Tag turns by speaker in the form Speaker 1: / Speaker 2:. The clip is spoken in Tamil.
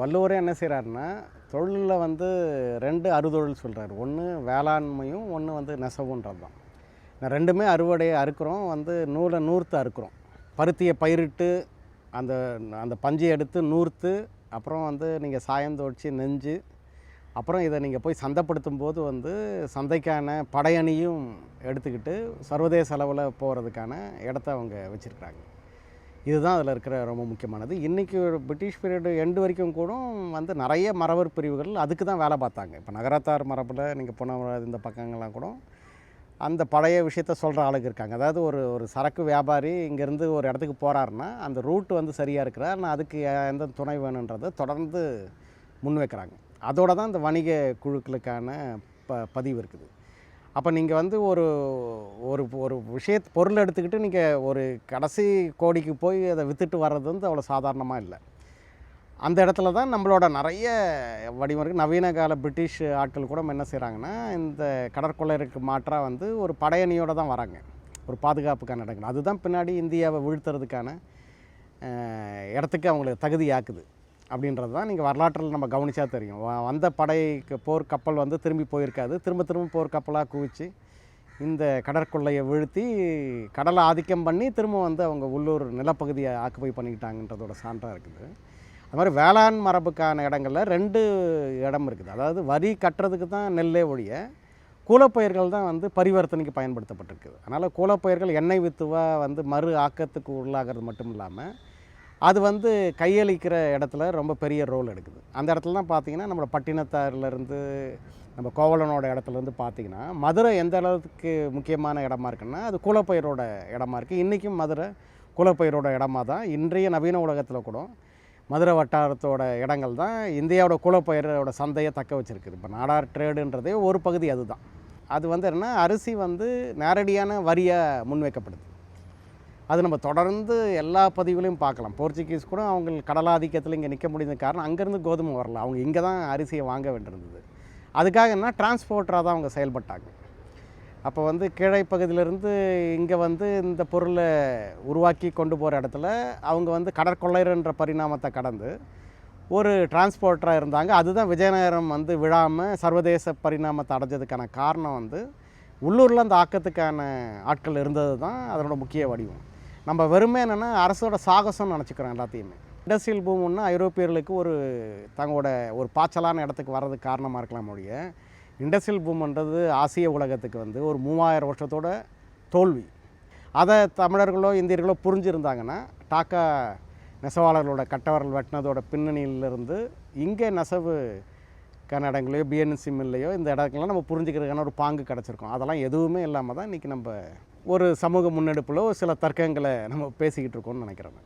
Speaker 1: வள்ளுவரே என்ன செய்கிறாருன்னா தொழிலில் வந்து ரெண்டு அறுதொழில் சொல்கிறாரு ஒன்று வேளாண்மையும் ஒன்று வந்து நெசவுன்றது தான் ரெண்டுமே அறுவடையை அறுக்கிறோம் வந்து நூலை நூறுத்து அறுக்கிறோம். பருத்தியை பயிரிட்டு அந்த அந்த பஞ்சை எடுத்து நூறுத்து அப்புறம் வந்து நீங்கள் சாயம் தோடிச்சு நெஞ்சு அப்புறம் இதை நீங்கள் போய் சந்தைப்படுத்தும் போது வந்து சந்தைக்கான படையணியும் எடுத்துக்கிட்டு சர்வதேச அளவில் போகிறதுக்கான இடத்த அவங்க வச்சுருக்குறாங்க. இதுதான் அதில் இருக்கிற ரொம்ப முக்கியமானது. இன்றைக்கி ஒரு பிரிட்டிஷ் பீரியடு எண்டு வரைக்கும் கூட வந்து நிறைய மரபர் பிரிவுகள் அதுக்கு தான் வேலை பார்த்தாங்க. இப்போ நகரத்தார் மரபில் நீங்கள் போன இந்த பக்கங்கள்லாம் கூட அந்த பழைய விஷயத்த சொல்கிற ஆளுக்கு இருக்காங்க. அதாவது ஒரு ஒரு சரக்கு வியாபாரி இங்கேருந்து ஒரு இடத்துக்கு போகிறாருன்னா அந்த ரூட் வந்து சரியாக இருக்கிறா ஆனால் அதுக்கு எந்த துணை வேணுன்றதை தொடர்ந்து முன் வைக்கிறாங்க அதோட தான் இந்த வணிக குழுக்களுக்கான ப பதிவு இருக்குது. அப்போ நீங்கள் வந்து ஒரு ஒரு ஒரு விஷய பொருள் எடுத்துக்கிட்டு நீங்கள் ஒரு கடைசி கோடிக்கு போய் அதை விற்றுட்டு வர்றது வந்து அவ்வளோ சாதாரணமாக இல்லை. அந்த இடத்துல தான் நம்மளோட நிறைய வடிவம் இருக்குது நவீன கால பிரிட்டிஷ் ஆட்கள் கூட என்ன செய்கிறாங்கன்னா இந்த கடற்கொள்ளையருக்கு மாற்றாக வந்து ஒரு படையணியோடு தான் வராங்க. ஒரு பாதுகாப்புக்கான இடங்கள். அதுதான் பின்னாடி இந்தியாவை வீழ்த்துறதுக்கான இடத்துக்கு அவங்களுக்கு தகுதியாக்குது. அப்படின்றது தான் நீங்கள் வரலாற்றில் நம்ம கவனித்தா தெரியும். வந்த படைக்கு போர் கப்பல் வந்து திரும்பி போயிருக்காது. திரும்ப திரும்ப போர் கப்பலாக குவிச்சு இந்த கடற்கொள்ளையை வீழ்த்தி கடலை ஆதிக்கம் பண்ணி திரும்ப வந்து அவங்க உள்ளூர் நிலப்பகுதியை ஆக்குபை பண்ணிக்கிட்டாங்கன்றதோட சான்றாக இருக்குது. அது மாதிரி வேளாண் மரபுக்கான இடங்களில் ரெண்டு இடம் இருக்குது. அதாவது வரி கட்டுறதுக்கு தான் நெல்லே ஒழிய கூலப்பயிர்கள் தான் வந்து பரிவர்த்தனைக்கு பயன்படுத்தப்பட்டிருக்குது. அதனால் கூலப்பயிர்கள் எண்ணெய் வித்துவா வந்து மறு ஆக்கத்துக்கு உள்ளாகிறது மட்டும் இல்லாமல் அது வந்து கையளிக்கிற இடத்துல ரொம்ப பெரிய ரோல் எடுக்குது. அந்த இடத்துல தான் பார்த்தீங்கன்னா நம்ம பட்டினத்தார்லேருந்து நம்ம கோவலனோட இடத்துலேருந்து பார்த்தீங்கன்னா மதுரை எந்த அளவுக்கு முக்கியமான இடமா இருக்குன்னா அது குலப்பயிரோட இடமா இருக்குது இன்றைக்கும் மதுரை குலப்பயிரோட இடமா தான். இன்றைய நவீன உலகத்தில் கூட மதுரை வட்டாரத்தோட இடங்கள் தான் இந்தியாவோட குலப்பயிரோட சந்தையை தக்க வச்சுருக்குது. இப்போ நாடார் ட்ரேடுன்றதே ஒரு பகுதி அதுதான். அது வந்து என்னன்னா அரிசி வந்து நேரடியான வரியாக முன்வைக்கப்படுது. அது நம்ம தொடர்ந்து எல்லா பதிவுகளையும் பார்க்கலாம். போர்ச்சுகீஸ் கூட அவங்க கடலாதிக்கத்தில் இங்கே நிற்க முடியாத காரணம் அங்கேருந்து கோதுமை வரல. அவங்க இங்கே தான் அரிசியை வாங்க வேண்டியிருந்தது. அதுக்காக என்ன டிரான்ஸ்போர்ட்டராக தான் அவங்க செயல்பட்டாங்க. அப்போ வந்து கீழே பகுதியிலேருந்து இங்கே வந்து இந்த பொருளை உருவாக்கி கொண்டு போகிற இடத்துல அவங்க வந்து கடற்கொள்ளையர்ன்ற பரிணாமத்தை கடந்து ஒரு டிரான்ஸ்போர்ட்டராக இருந்தாங்க. அதுதான் விஜயநகரம் வந்து விழாமல் சர்வதேச பரிணாமத்தை அடைஞ்சதுக்கான காரணம் வந்து உள்ளூரில் அந்த ஆக்கத்துக்கான ஆட்கள் இருந்தது தான் அதனோட முக்கிய வடிவம். நம்ம வெறுமே என்னென்னா அரசோட சாகசம்னு நினச்சிக்கிறோம் எல்லாத்தையுமே. இண்டஸ்ட்ரியல் பூமுன்னா ஐரோப்பியர்களுக்கு ஒரு தங்களோட ஒரு பாய்ச்சலான இடத்துக்கு வர்றதுக்கு காரணமாக இருக்கலாம் ஒழிய இண்டஸ்ட்ரியல் பூம்ன்றது ஆசிய உலகத்துக்கு வந்து ஒரு மூவாயிரம் வருஷத்தோட தோல்வி. அதை தமிழர்களோ இந்தியர்களோ புரிஞ்சிருந்தாங்கன்னா டாக்கா நெசவாளர்களோட கட்டவரல் வெட்டினதோட பின்னணியிலிருந்து இங்கே நெசவு கன்னடங்களையோ பிஎன்சி மில்லையோ இந்த இடங்கள்லாம் நம்ம புரிஞ்சுக்கிறதுக்கான ஒரு பாங்கு கிடச்சிருக்கோம். அதெல்லாம் எதுவுமே இல்லாமல் தான் இன்றைக்கி நம்ம ஒரு சமூக முன்னெடுப்பில் சில தர்க்கங்களை நம்ம பேசிக்கிட்டு இருக்கோம்னு நினைக்கிறேன்.